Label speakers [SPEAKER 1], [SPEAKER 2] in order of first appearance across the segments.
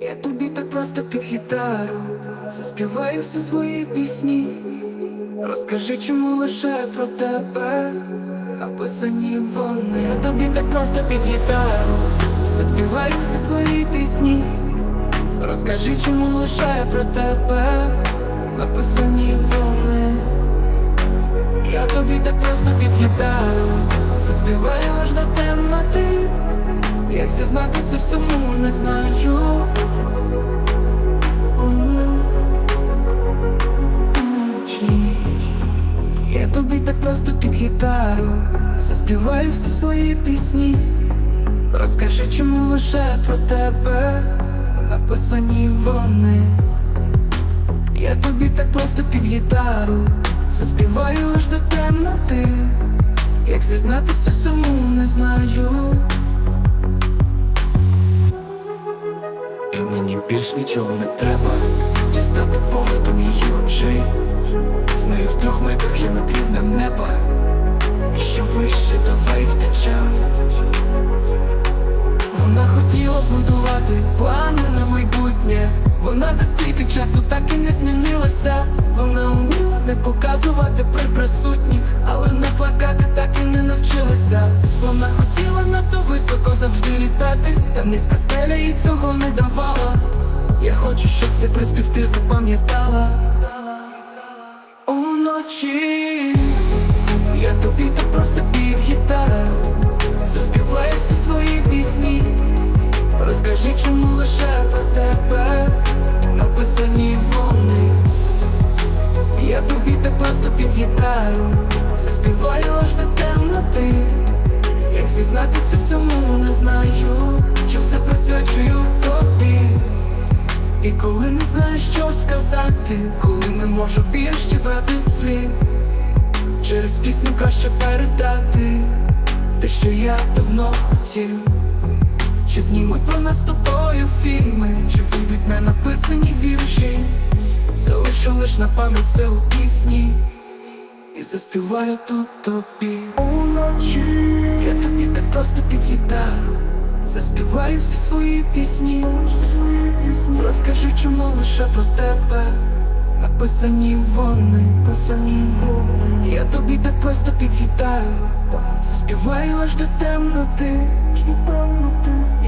[SPEAKER 1] Я тобі так просто під гітару заспіваю всі свої пісні. Розкажи, чому лише про тебе написані вони. Я тобі так просто під гітару заспіваю всі свої пісні. Розкажи, чому лише про тебе написані вони. Я тобі так просто під гітару заспіваю аж до темноти. Як зізнатися всьому не знаю. Гітару заспіваю всі свої пісні. Розкажи, чому лише про тебе написані вони. Я тобі так просто під гітару заспіваю аж до темноти. Як зізнатися всьому не знаю. І мені більш нічого не треба Дістати поглядом її очей З нею в трьох метрах я над рівнем неба вище, давай втечем. Вона хотіла будувати плани на майбутнє. Вона за стільки часу так і не змінилася. Вона вміла не показувати при присутніх Але не плакати так і не навчилася. Вона хотіла надто високо завжди літати Та низька стеля їй цього не давала. Я хочу, щоб цей приспів ти запам'ятала. Уночі я тобі так просто чому лише про тебе написані вони? Я тобі так просто під гітару Заспіваю аж до темноти. Як зізнатися всьому не знаю Чи все присвячую тобі. І коли не знаю, що сказати Коли не можу більше брати слів. Через пісню краще передати Те, що я давно хотів Знімуть про нас тобою фільми, чи вийдуть не написані вірші? Залишу лиш на пам'ять все у пісні. І заспіваю тут тобі. Уночі. Я тобі так просто під гітару Заспіваю всі свої пісні. Розкажи, чому лише про тебе Написані вони. Я тобі так просто під гітару Заспіваю аж до темноти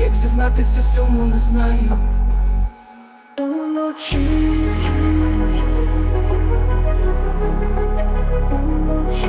[SPEAKER 1] Як зізнатися всьому не знаю. Уночі. Уночі